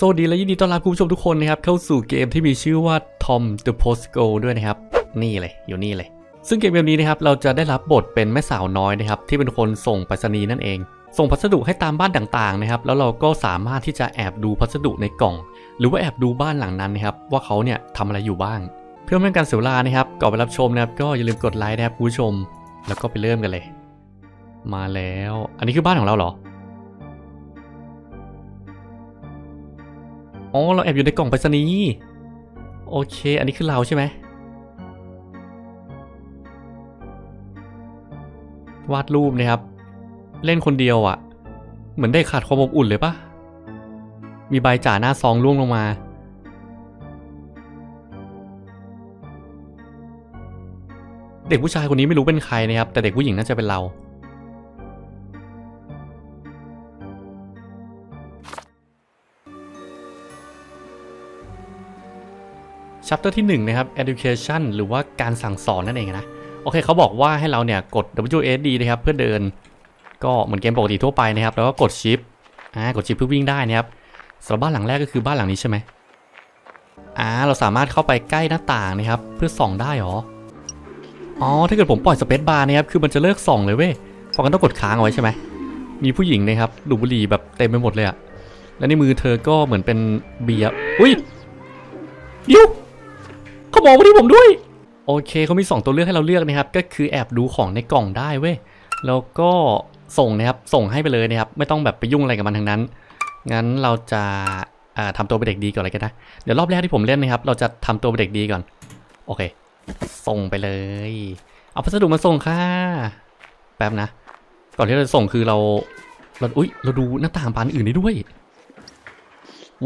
สวัสดีและยินดีต้อนรับคุณผู้ชมทุกคนนะครับเข้าสู่เกมที่มีชื่อว่า Tom the Post Go ด้วยนะครับ นี่เลยอยู่นี่เลย ซึ่งเกมเกมนี้นะครับเราจะได้รับบทเป็นแม่สาวน้อยนะครับที่เป็นคนส่งไปรษณีย์นั่นเอง ส่งพัสดุให้ตามบ้านต่างๆนะครับแล้วเราก็สามารถที่จะแอบดูพัสดุในกล่อง หรือว่าแอบดูบ้านหลังนั้นนะครับว่าเขาเนี่ยทำอะไรอยู่บ้าง เพื่อไม่ให้การเสียเวลานะครับก่อนไปรับชมนะครับก็อย่าลืมกดไลค์นะครับคุณผู้ชม แล้วก็ไปเริ่มกันเลย มาแล้ว อันนี้คือบ้านของเราเหรอ อ๋อ เราแอบอยู่ในกล่องไปรษณีย์โอเค อันนี้คือเราใช่ไหมวาดรูปนะครับ เล่นคนเดียวอะ่ะ เหมือนได้ขาดความอบอุ่นเลยปะมีใบจ่าหน้าซองร่วงลงมา เด็กผู้ชายคนนี้ไม่รู้เป็นใครนะครับ แต่เด็กผู้หญิงน่าจะเป็นเรา ชัปเตอร์ที่1นะครับ education หรือว่าการสั่งสอนนั่นเองนะ โอเคเขาบอกว่าให้เราเนี่ยกด WSD นะครับเพื่อเดิน ก็เหมือนเกมปกติทั่วไปนะครับ แล้วก็กดชิปอ่ากดชิปเพื่อวิ่งได้นะครับสำหรับบ้านหลังแรกก็คือบ้านหลังนี้ใช่ไหมอ่าเราสามารถเข้าไปใกล้หน้าต่างนะครับ เพื่อส่องได้หรอ อ๋อ ถ้าเกิดผมปล่อยสเปซบาร์นะครับ คือมันจะเลิกส่องเลยเว้ยพราะกันต้องกดค้างเอาไว้ใช่ไหม มีผู้หญิงนะครับดูบุหรี่แบบเต็มไปหมดเลยอะและในมือเธอก็เหมือนเป็นเบียร์ อุ้ยเดี๋ยว เขามองมาที่ผมด้วย โอเคเขามี 2 ตัวเลือกให้เราเลือกนะครับ ก็คือแอบดูของในกล่องได้เว้ย แล้วก็ส่งนะครับ ส่งให้ไปเลยนะครับ ไม่ต้องแบบไปยุ่งอะไรกับมันทั้งนั้น งั้นเราจะอ่าทำตัวเป็นเด็กดีก่อนเลยกันนะ เดี๋ยวรอบแรกที่ผมเล่นนะครับ เราจะทำตัวเป็นเด็กดีก่อน โอเค ส่งไปเลย เอาพัสดุมาส่งค่ะ แป๊บนะ ก่อนที่เราจะส่งคือเรา เรา อุ้ย เราดูหน้าต่างบานอื่นได้ด้วย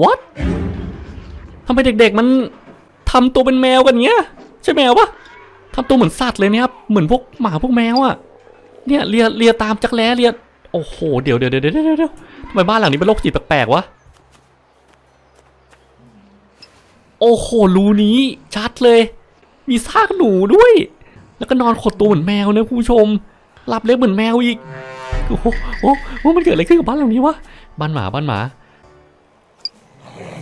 what ทำไมเด็กๆมัน ทำตัวเป็นแมวกันเงี้ย ใช่แมวปะทำตัวเหมือนสัตว์เลยเนี่ยครับ เหมือนพวกหมาพวกแมวอะเนี่ยเลียเลียตามจักแร้เลียโอ้โหเดี๋ยวเดี๋ยวเดี๋ยวเดี๋ยวเดี๋ยวทำไมบ้านหลังนี้เป็นโรคจิตแปลกๆวะโอ้โหรูนี้ชัดเลย มีซากหนูด้วย แล้วก็นอนขดตัวเหมือนแมวนะผู้ชมหลับเล็บเหมือนแมวอีกโอ้โหโอ้โหมันเกิดอะไรขึ้นกับบ้านหลังนี้วะบ้านหมาบ้านหมา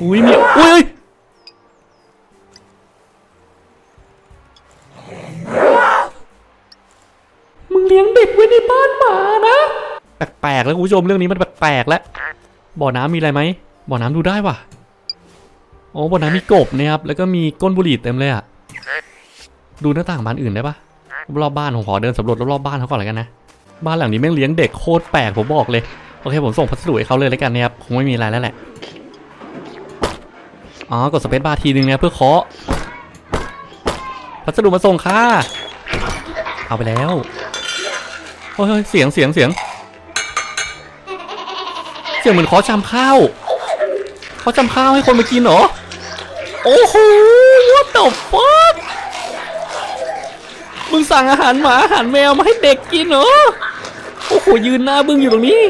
อุ้ยมียอุ้ย แล้วคุณผู้ชมเรื่องนี้มันแปลกๆแล้วบ่อน้ำมีอะไรไหมบ่อน้ำดูได้ว่ะโอ้บ่อน้ำมีกบนะครับแล้วก็มีก้นบุหรี่เต็มเลยอะดูหน้าต่างบ้านอื่นได้ปะรอบบ้านผมขอเดินสำรวจรอบๆบ้านเขาก่อนเลยกันนะบ้านหลังนี้แม่งเลี้ยงเด็กโคตรแปลกผมบอกเลยโอเคผมส่งพัสดุให้เขาเลยแล้วกันนะครับคงไม่มีอะไรแล้วแหละอ๋อกดสเปซบาร์ทีนึงนะเพื่อเคาะพัสดุมาส่งค่ะเอาไปแล้วเฮ้ยเสียงเสียงเสียง สียงเหมือนขอชามข้าวขอชามข้าวให้คนมากินเหรอ โอ้โห what the fuck มึงสั่งอาหารหมาอาหารแมวมาให้เด็กกินเหรอ โอ้โห ยืนหน้าบึ้งอยู่ตรงนี้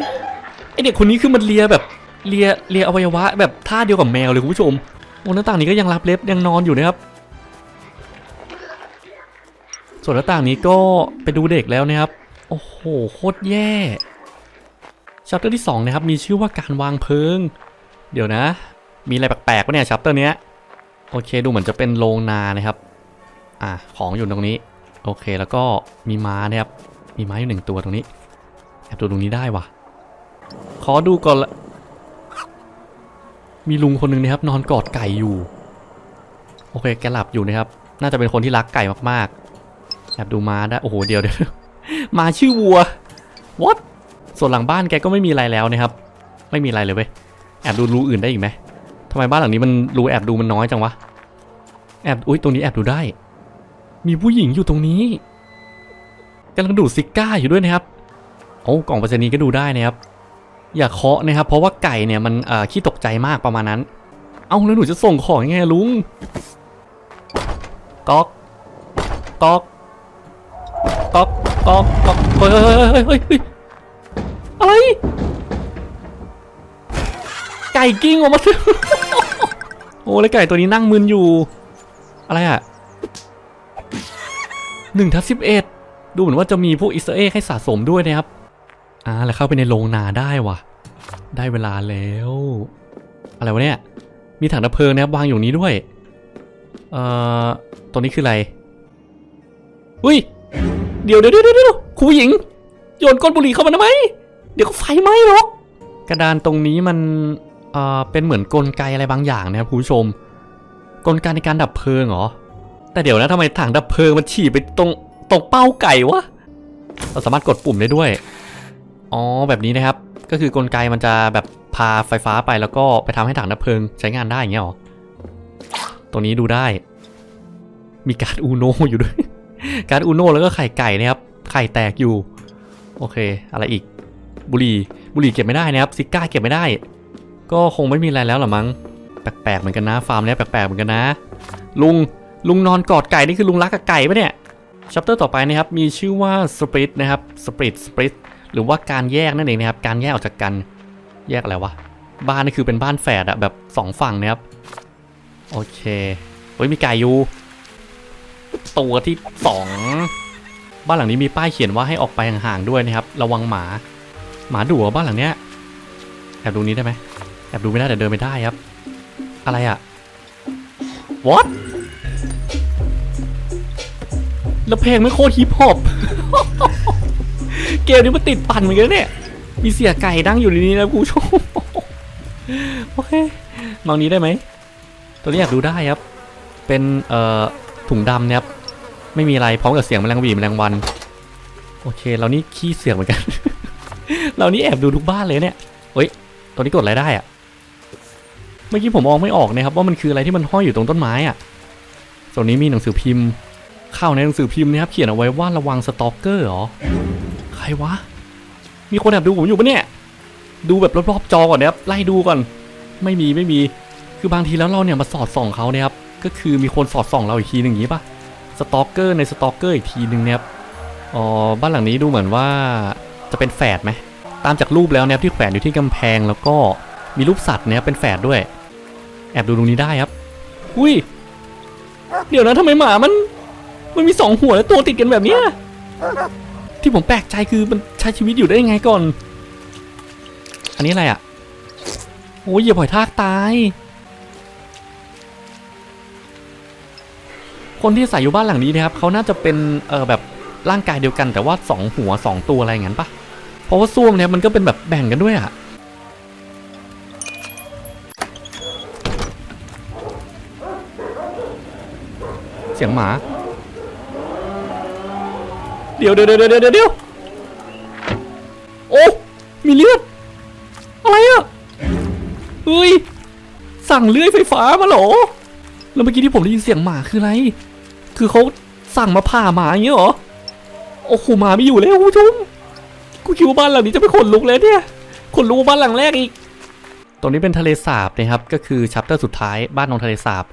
ไอเด็กคนนี้คือมันเลียแบบ เลีย เลียอวัยวะ แบบท่าเดียวกับแมวเลยคุณผู้ชมโอ้หน้าต่างนี้ก็ยังรับเล็บยังนอนอยู่นะครับ ส่วนหน้าต่างนี้ก็ไปดูเด็กแล้วนะครับ โอ้โห โคตรแย่ ชัปเตอร์ที่2นะครับมีชื่อว่าการวางเพลิง เดี๋ยวนะ มีอะไรแปลกๆวะเนี่ยชัปเตอร์เนี้ยโอเคดูเหมือนจะเป็นโรงนานะครับอะของอยู่ตรงนี้ โอเคแล้วก็มีม้านะครับมีม้าอยู่หนึ่งตัวตรงนี้แอบดูตรงนี้ได้วะขอดูก่อนละมีลุงคนหนึ่งนะครับ นอนกอดไก่อยู่ โอเคแกหลับอยู่นะครับ น่าจะเป็นคนที่รักไก่มากๆแอบดูม้าได้โอ้โหเดี๋ยวเดี๋ยวมาชื่อวัว what ส่วนหลังบ้านแกก็ไม่มีอะไรแล้วนะครับ ไม่มีอะไรเลยเว้ยแอบดูรูอื่นได้อีกไหมทำไมบ้านหลังนี้มันรูแอบดูมันน้อยจังวะแอบอุ้ยตรงนี้แอบดูได้ มีผู้หญิงอยู่ตรงนี้กำลังดูดซิก้าอยู่ด้วยนะครับโอ้กล่องไปรษณีย์ก็ดูได้นะครับ อย่าเคาะนะครับ เพราะว่าไก่เนี่ยมันเอ่อขี้ตกใจมากประมาณนั้น เอ้าแล้วหนูจะส่งของยังไงลุงก๊อกก๊อกก๊อกก๊อกก๊อกเฮ้ยเฮ้ยเฮ้ยเฮ้ย เฮ้ย ไก่กิ้งออกมาโอ้แล้วไก่ตัวนี้นั่งมึนอยู่ อะไรอะหนึ่งทับสิบเอ็ดดูเหมือนว่าจะมีพวกอิสเอให้สะสมด้วยนะครับ อ่า แล้วเข้าไปในโรงนาได้ว่ะ ได้เวลาแล้ว อะไรวะเนี่ย มีถังดับเพลิงนะครับวางอยู่นี้ด้วย เอ่อ ตัวนี้คืออะไร อุ้ย เดี๋ยวเดี๋ยวเดี๋ยวเดี๋ยวครูหญิง โยนก้นบุหรี่เข้ามาทำไม เดี๋ยวก็ไฟไหม้หรอกกระดานตรงนี้มันเอ่อเป็นเหมือนกลไกอะไรบางอย่างนะครับคุณผู้ชม กลไกในการดับเพลิงเหรอ แต่เดี๋ยวนะทำไมถังดับเพลิงมันฉีดไปตรงตรงเป้าไก่วะ เราสามารถกดปุ่มได้ด้วย อ๋อแบบนี้นะครับ ก็คือกลไกมันจะแบบพาไฟฟ้าไปแล้วก็ไปทำให้ถังดับเพลิงใช้งานได้อย่างเงี้ยหรอตรงนี้ดูได้ มีการอูโนอยู่ด้วย การอูโนแล้วก็ไข่ไก่นะครับ ไข่แตกอยู่ โอเค อะไรอีก บุหรี่บุหรี่เก็บไม่ได้นะครับซิก้าเก็บไม่ได้ ก็คงไม่มีอะไรแล้วหรอมั้งแปลกๆเหมือนกันนะฟาร์มเนี้ยแปลกๆเหมือนกันนะ ลุงลุงนอนกอดไก่นี่คือลุงรักกับไก่ปะเนี่ยชัปเตอร์ต่อไปนะครับมีชื่อว่า Split นะครับ Split Split หรือว่าการแยกนั่นเองนะครับการแยกออกจากกันแยกอะไรวะบ้านนี่คือเป็นบ้านแฝดอะแบบสองฝั่งนะครับโอเคเฮ้ยมีไก่อยู่ตัวที่สองบ้านหลังนี้มีป้ายเขียนว่าให้ออกไปห่างๆด้วยนะครับ ระวังหมา หมาดุเหรอบ้านหลังเนี้ยแอบดูนี้ได้ไหมแอบดูไม่ได้แต่เดินไม่ได้ครับ อะไรอะ what แล้วเพลงไม่โคตรฮิปฮอปเกมนี้มันติดปั่นเหมือนกันเนี่ย มีเสียไก่ดังอยู่ในนี้นะคุณผู้ชมโอเคมองนี้ได้ไหม ตัวนี้อยากดูได้ครับ เป็นเอ่อถุงดำเนี่ยครับ ไม่มีอะไรพร้อมกับเสียงแมลงวีแมลงวัน โอเค เรานี่ขี้เสียงเหมือนกัน เรานี่แอบดูทุกบ้านเลยเนี่ยเฮ้ยตัวนี้กดอะไรได้อะเมื่อกี้ผมมองไม่ออกนะครับว่ามันคืออะไรที่มันห้อยอยู่ตรงต้นไม้อะส่วนนี้มีหนังสือพิมพ์เข้าในหนังสือพิมพ์นะครับเขียนเอาไว้ว่าระวังสตอกเกอร์เหรอ ใครวะ มีคนแอบดูผมอยู่ปะเนี่ย ดูแบบรอบๆจอก่อนนะครับไล่ดูก่อน ไม่มีไม่มี คือบางทีแล้วเราเนี่ยมาสอดส่องเขาเนี่ยครับ ก็คือมีคนสอดส่องเราอีกทีหนึ่งอย่างนี้ปะสตอกเกอร์ในสตอกเกอร์อีกทีหนึ่งเนี่ยครับ อ๋อบ้านหลังนี้ดูเหมือนว่าจะเป็นแฝดไหม ตามจากรูปแล้วเนี่ยที่แขวนอยู่ที่กำแพงแล้วก็มีรูปสัตว์เนี่ยเป็นแฝดด้วย แอบดูตรงนี้ได้ครับ อุ้ย เดี๋ยวนะทำไมหมามัน มันมีสองหัวและตัวติดกันแบบเนี้ยที่ผมแปลกใจคือมันใช้ชีวิตอยู่ได้ยังไงก่อน อันนี้อะไรอะ โอ้ยเหยียบหอยทากตาย คนที่ใส่อยู่บ้านหลังนี้นะครับเขาน่าจะเป็นเออแบบร่างกายเดียวกันแต่ว่าสองหัวสองตัวอะไรอย่างนั้นปะ เพราะว่าซ่วมเนี่ยมันก็เป็นแบบแบ่งกันด้วยอะเสียงหมา เดี๋ยวเดี๋ยวเดี๋ยวเดี๋ยวเดี๋ยวเดี๋ยวโอ้ มีเลือด อะไรอะเฮ้ย สั่งเลื่อยไฟฟ้ามาเหรอ แล้วเมื่อกี้ที่ผมได้ยินเสียงหมาคืออะไร คือเขาสั่งมาผ่าหมาอย่างเงี้ยเหรอ โอ้โหหมาไม่อยู่แล้วคุณผู้ชม กูคิดว่าบ้านหลังนี้จะไปขนลุกเลยเนี่ยขนลุกว่าบ้านหลังแรกอีก ตรงนี้เป็นทะเลสาบนะครับ ก็คือชัปเตอร์สุดท้ายบ้านของทะเลสาบ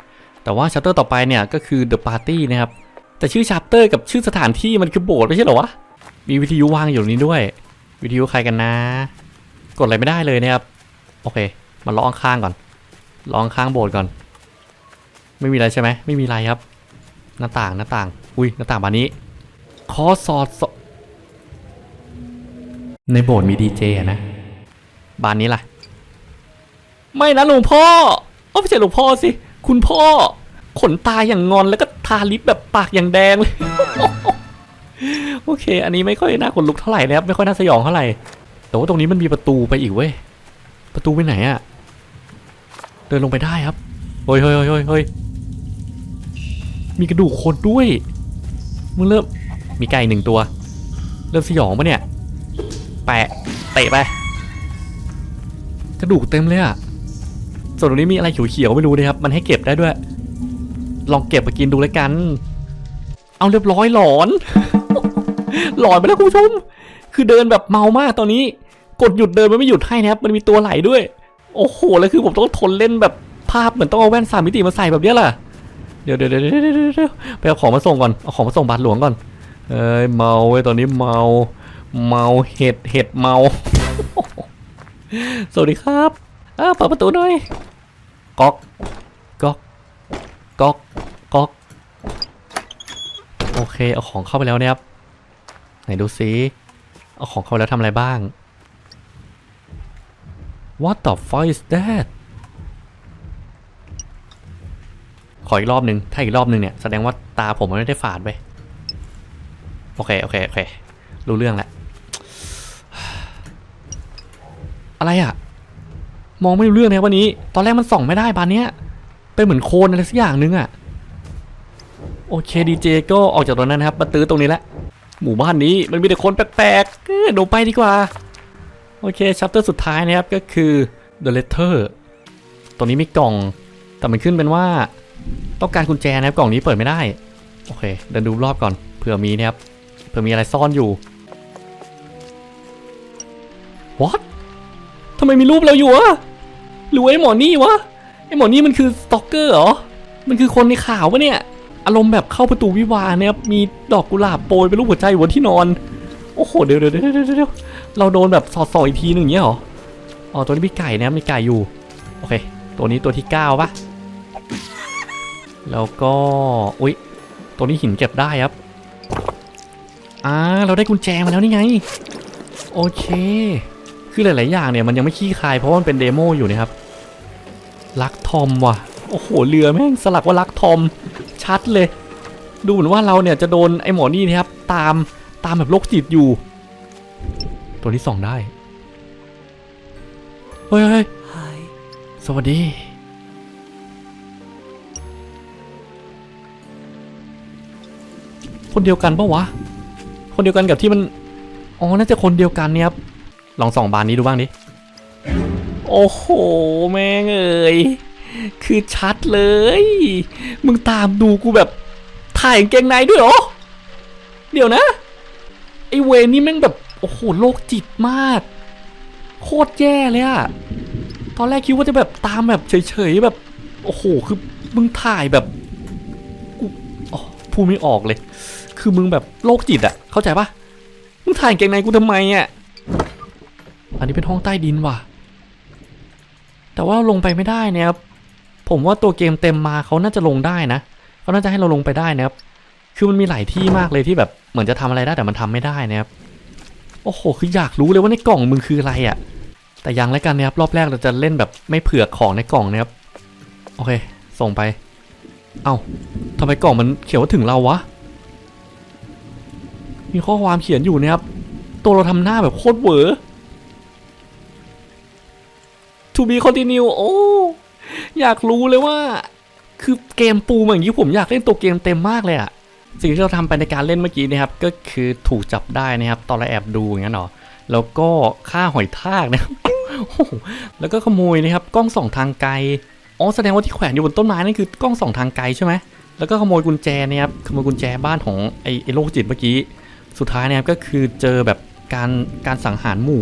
แต่ว่าชัปเตอร์ต่อไปเนี่ยก็คือ The Party นะครับ แต่ชื่อชัปเตอร์กับชื่อสถานที่มันคือโบสถ์ไม่ใช่เหรอวะ มีวิทยุวางอยู่นี้ด้วย วิทยุใครกันนะ กดอะไรไม่ได้เลยนะครับ โอเค มาล้อข้างก่อน ล้อข้างโบสถ์ก่อน ไม่มีอะไรใช่ไหม ไม่มีอะไรครับ หน้าต่าง หน้าต่าง อุ้ย หน้าต่างบานนี้ขอสอดส ในโบสถ์มีดีเจนะบานนี้ล่ะ ไม่นะหลวงพ่อเอ้าไม่ใช่หลวงพ่อสิ คุณพ่อ ขนตาอย่างงอนแล้วก็ทาลิปแบบปากอย่างแดงเลย โอเค อันนี้ไม่ค่อยน่าขนลุกเท่าไหร่นะครับ ไม่ค่อยน่าสยองเท่าไหร่ แต่ว่าตรงนี้มันมีประตูไปอีกเว้ย ประตูไปไหนอะเดินลงไปได้ครับเฮ้ยเฮ้ยเฮ้ยเฮ้ยมีกระดูกคนด้วย มึงเริ่ม มีไก่หนึ่งตัว เริ่มสยองปะเนี่ย แปะเตะไปกระดูกเต็มเลยอะส่วนตรงนี้มีอะไรเขียวๆไม่รู้นะครับ มันให้เก็บได้ด้วย ลองเก็บมากินดูแล้วกัน เอาเรียบร้อยหลอน หลอนไปแล้วคุณผู้ชม คือเดินแบบเมามากตอนนี้ กดหยุดเดินมันไม่หยุดให้นะครับ มันมีตัวไหลด้วย โอ้โห แล้วคือผมต้องทนเล่นแบบภาพเหมือนต้องเอาแว่นสามมิติมาใส่แบบเนี้ยล่ะ เดี๋ยวเดี๋ยวเดี๋ยวเดี๋ยวเดี๋ยวเดี๋ยวไปเอาของมาส่งก่อน เอาของมาส่งบาทหลวงก่อน เอ้ยเมาเว้ยตอนนี้เมา เมาเห็ดเห็ดเมา สวัสดีครับอ้าเปิดประตูหน่อยก๊อกก๊อกก๊อกก๊อกโอเค เอาของเข้าไปแล้วนี่ยครับ ไหนดูซิ เอาของเข้าไปแล้วทำอะไรบ้าง What the fuck is that ขออีกรอบหนึ่งถ้าอีกรอบหนึ่งเนี่ย แสดงว่าตาผมมันไม่ได้ฝาดไป โอเค โอเค โอเค รู้เรื่องแล้ว อะไรอะมองไม่รู้เรื่องนะวันนี้ ตอนแรกมันส่องไม่ได้บานเนี้ย เป็นเหมือนโคลนอะไรสักอย่างนึงอะโอเคดีเจก็ออกจากตรงนั้นนะครับ มาตื้อตรงนี้แหละ หมู่บ้านนี้มันมีแต่คนแปลกๆเอ้ยหนูไปดีกว่า โอเคชัปเตอร์สุดท้ายนะครับก็คือ The Letter ตรงนี้มีกล่อง แต่มันขึ้นเป็นว่า ต้องการกุญแจนะครับกล่องนี้เปิดไม่ได้ โอเค เดินดูรอบก่อนเผื่อมีนะครับเผื่อมีอะไรซ่อนอยู่ What ำไมมีรูปเราอยู่อะหรือไอ้หมอนี่วะไอ้หมอนี่มันคือสตอกเกอร์เหรอมันคือคนในข่าวปะเนี่ย อารมณ์แบบเข้าประตูวิวาเนี่ยมีดอกกุหลาบโปรยเป็นรูปหัวใจบนที่นอน โอ้โหเดี๋ยวเดี๋ยวเดี๋ยวเดี๋ยวเราโดนแบบสอดสออีกทีหนึ่งอย่างเงี้ยเหรออ๋อตัวนี้มีไก่นะมีไก่อยู่โอเค ตัวนี้ตัวที่เก้าปะแล้วก็อุ๊ยตัวนี้หินเก็บได้ครับอ่าเราได้กุญแจมาแล้วนี่ไง โอเค คือหลาย ๆ อย่างเนี่ยมันยังไม่ขี้คายเพราะมันเป็นเดโมอยู่นะครับรักทอมว่ะ โอ้โหเรือแม่งสลักว่ารักทอม ชัดเลย ดูเหมือนว่าเราเนี่ยจะโดนไอ้หมอนี่นะครับ ตามตามแบบโรคจิตอยู่ ตัวที่สองได้ เฮ้ยเฮ้ยสวัสดี คนเดียวกันปะวะ คนเดียวกันกับที่มัน อ๋อ น่าจะคนเดียวกันเนี่ยครับ ลองส่องบานนี้ดูบ้างดิ โอ้โห แม่งเอ่ยคือชัดเลย มึงตามดูกูแบบถ่ายกางเกงในด้วยเหรอ เดี๋ยวนะ ไอเวนี่แม่งแบบ โอ้โห โลกจิตมาก โคตรแย่เลยอะตอนแรกคิดว่าจะแบบตามแบบเฉยๆแบบ โอ้โห คือมึงถ่ายแบบกูอ๋อพูดไม่ออกเลย คือมึงแบบโรคจิตอะเข้าใจปะมึงถ่ายกางเกงในกูทำไมอะ อันนี้เป็นห้องใต้ดินว่ะ แต่ว่าลงไปไม่ได้นะครับ ผมว่าตัวเกมเต็มมาเขาน่าจะลงได้นะเขาน่าจะให้เราลงไปได้นะครับ คือมันมีหลายที่มากเลยที่แบบเหมือนจะทำอะไรได้แต่มันทำไม่ได้นะครับ โอ้โห คืออยากรู้เลยว่าในกล่องมึงคืออะไรอะแต่ยังแล้วกันนะครับ รอบแรกเราจะเล่นแบบไม่เผื่อของในกล่องนะครับ โอเค ส่งไป เอา้าทำไมกล่องมันเขียนว่าถึงเราวะ มีข้อความเขียนอยู่นะครับ ตัวเราทำหน้าแบบโคตรเวอ To be continue โอ้อยากรู้เลยว่า คือเกมปูมอย่างนี้ผมอยากเล่นตัวเกมเต็มมากเลยอะสิ่งที่เราทำไปในการเล่นเมื่อกี้นะครับ ก็คือถูกจับได้นะครับ ตอนเราแอบดูอย่างนั้นเหรอแล้วก็ฆ่าหอยทากนะครับแล้วก็ขโมยนะครับ กล้องส่องทางไกลอ๋อแสดงว่าที่แขวนอยู่บนต้นไม้นั่นคือกล้องส่องทางไกลใช่ไหมแล้วก็ขโมยกุญแจนี่ยครับขโมยกุญแจบ้านของไอ้ไอโรคจิตเมื่อกี้ สุดท้ายนี่ยครับก็คือเจอแบบการการสังหารหมู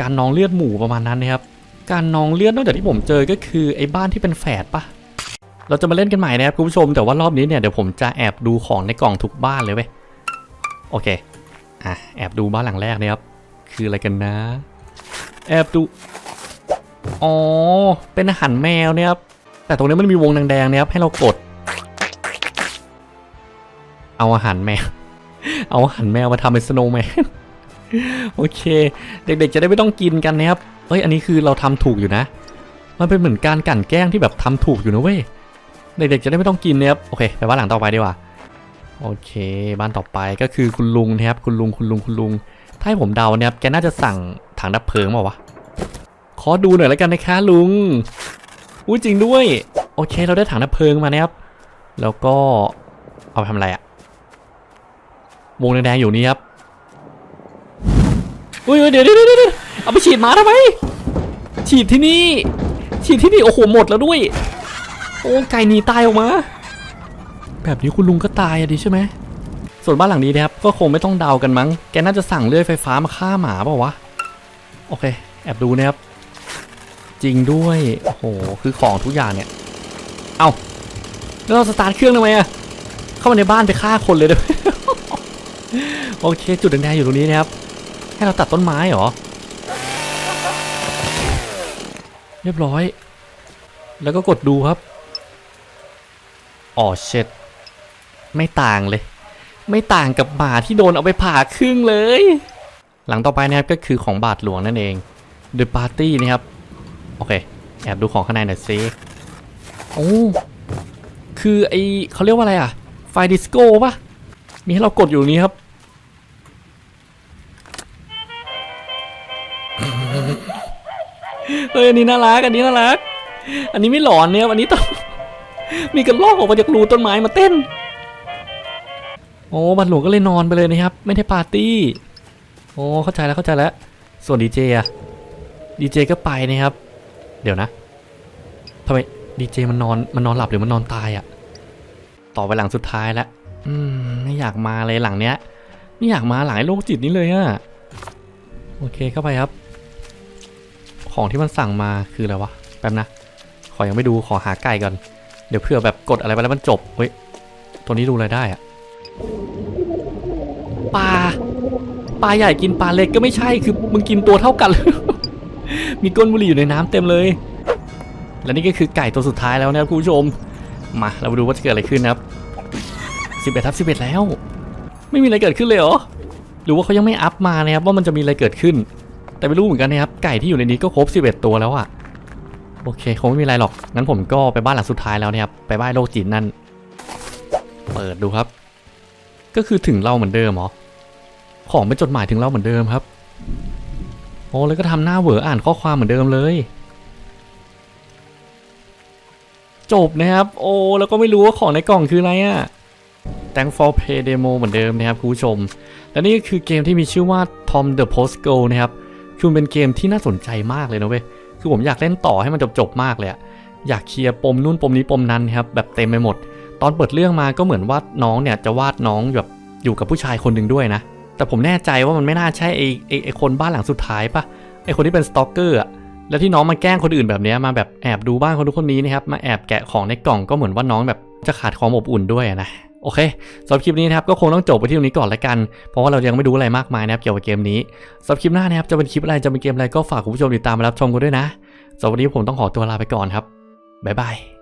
การนองเลือดหมูประมาณนั้นนะครับ การนองเลือดนอกจากที่ผมเจอก็คือไอ้บ้านที่เป็นแฝดปะเราจะมาเล่นกันใหม่นะครับคุณผู้ชมแต่ว่ารอบนี้เนี่ยเดี๋ยวผมจะแอบดูของในกล่องทุกบ้านเลยเว้ยโอเคอะแอบดูบ้านหลังแรกเนี่ยครับคืออะไรกันนะ แอบดูอ๋อเป็นอาหารแมวเนี่ยครับแต่ตรงนี้มันมีวงแดงๆเนี่ยครับให้เรากด เอาอาหารแมว เอาอาหารแมวมาทำเป็นสโนว์แมนโอเค เด็กๆจะได้ไม่ต้องกินกันนะครับ เฮ้ยอันนี้คือเราทำถูกอยู่นะ มันเป็นเหมือนการกลั่นแกล้งที่แบบทำถูกอยู่นะเว้ยเด็กๆจะได้ไม่ต้องกินนะครับโอเคไปบ้านหลังต่อไปดีกว่าโอเค บ้านต่อไปก็คือคุณลุงนะครับคุณลุงคุณลุงคุณลุงถ้าให้ผมเดาเนี่ยครับแกน่าจะสั่งถังดับเพลิงมาวะขอดูหน่อยแล้วกันนะคะลุงอุ้จริงด้วยโอเค เราได้ถังดับเพลิงมานะครับ แล้วก็เอาไปทำอะไรอะวงแดงๆอยู่นี่ครับอุ้ยเดี๋ยวเดี๋ยวเดี๋ยว เอาไปฉีดหมาทำไม ฉีดที่นี่ ฉีดที่นี่ โอ้โห หมดแล้วด้วย โอ้ ไก่หนีตายออกมา แบบนี้คุณลุงก็ตายอะดิใช่ไหม ส่วนบ้านหลังนี้นะครับ ก็คงไม่ต้องเดากันมั้ง แกน่าจะสั่งเลื่อยไฟฟ้ามาฆ่าหมาเปล่าวะ โอเค แอบดูนะครับ จริงด้วย โอ้โห คือของทุกอย่างเนี่ย เอาแล้วเราสตาร์ทเครื่องทำไมอะเข้ามาในบ้านไปฆ่าคนเลยด้วยโอเค จุดแดงๆอยู่ตรงนี้นะครับ ให้เราตัดต้นไม้เหรอ เรียบร้อย แล้วก็กดดูครับอ๋อเช็ดไม่ต่างเลย ไม่ต่างกับหมาที่โดนเอาไปผ่าครึ่งเลย หลังต่อไปนะครับก็คือของบาทหลวงนั่นเอง The Party นะครับ โอเค แอบดูของข้างในหน่อยซิโอ้คคือไอเขาเรียกว่าอะไรอะ ไฟดิสโก้ปะมีให้เรากดอยู่ตรงนี้ครับ เฮ้ยอันนี้น่ารักอันนี้น่ารัก อันนี้ไม่หลอนเนี่ยอันนี้ต้องมีกระลอกออกมาจากรูต้นไม้มาเต้น โอ้บัตรหลวงก็เลยนอนไปเลยนะครับ ไม่ได้ปาร์ตี้ โอ้เข้าใจแล้วเข้าใจแล้ว ส่วนดีเจอะดีเจก็ไปนะครับ เดี๋ยวนะทำไมดีเจมันนอนมันนอนหลับหรือมันนอนตายอะต่อไปหลังสุดท้ายแล้วอืมไม่อยากมาเลยหลังเนี้ย ไม่อยากมาหลังไอ้โรคจิตนี้เลยอะโอเคเข้าไปครับ ของที่มันสั่งมาคืออะไรวะ แป๊บนะ ขอยังไม่ดูขอหาไก่ก่อน เดี๋ยวเผื่อแบบกดอะไรไปแล้วมันจบ เฮ้ย ตัวนี้ดูอะไรได้อะปลา ปลาใหญ่กินปลาเล็กก็ไม่ใช่ คือมึงกินตัวเท่ากันเลยมีก้นบุหรี่อยู่ในน้ำเต็มเลย และนี่ก็คือไก่ตัวสุดท้ายแล้วนะครับคุณผู้ชม มาเรามาดูว่าจะเกิดอะไรขึ้นนะครับ11ทับ11 แล้ว ไม่มีอะไรเกิดขึ้นเลยเหรอ หรือว่าเขายังไม่อัพมานะครับว่ามันจะมีอะไรเกิดขึ้น แต่ไม่รู้เหมือนกันนะครับ ไก่ที่อยู่ในนี้ก็ครบ 11 ตัวแล้วอะโอเค คงไม่มีอะไรหรอก งั้นผมก็ไปบ้านหลังสุดท้ายแล้วนะครับ ไปบ้านโลกจีนนั่น เปิดดูครับ ก็คือถึงเราเหมือนเดิมหรอ ของเป็นจดหมายถึงเราเหมือนเดิมครับ โอ้แล้วก็ทำหน้าเหวออ่านข้อความเหมือนเดิมเลย จบนะครับ โอ้ แล้วก็ไม่รู้ว่าของในกล่องคืออะไรอะ Thank for Pay Demo เหมือนเดิมนะครับคุณผู้ชม และนี่ก็คือเกมที่มีชื่อว่า Tom the Post Go นะครับ คือมันเป็นเกมที่น่าสนใจมากเลยนะเว้ย คือผมอยากเล่นต่อให้มันจบๆมากเลยอะอยากเคลียร์ปมนู่นปมนี้ปมนั้นครับแบบเต็มไปหมด ตอนเปิดเรื่องมาก็เหมือนว่าน้องเนี่ยจะวาดน้องแบบอยู่กับผู้ชายคนหนึ่งด้วยนะ แต่ผมแน่ใจว่ามันไม่น่าใช่ไอ้ไอไอคนบ้านหลังสุดท้ายปะไอ้คนที่เป็นสตอกเกอร์อะแล้วที่น้องมาแกล้งคนอื่นแบบนี้มาแบบแอบดูบ้านคนทุกคนนี้นะครับมาแอบแกะของในกล่องก็เหมือนว่าน้องแบบจะขาดความอบอุ่นด้วยนะ โอเคสำหรับคลิปนี้นะครับก็คงต้องจบไปที่ตรงนี้ก่อนละกัน เพราะว่าเรายังไม่รู้อะไรมากมายนะครับเกี่ยวกับเกมนี้สำหรับคลิปหน้านะครับจะเป็นคลิปอะไรจะเป็นเกมอะไรก็ฝากคุณผู้ชมติดตามมารับชมกันด้วยนะสำหรับวันนี้ผมต้องขอตัวลาไปก่อนครับบ๊ายบาย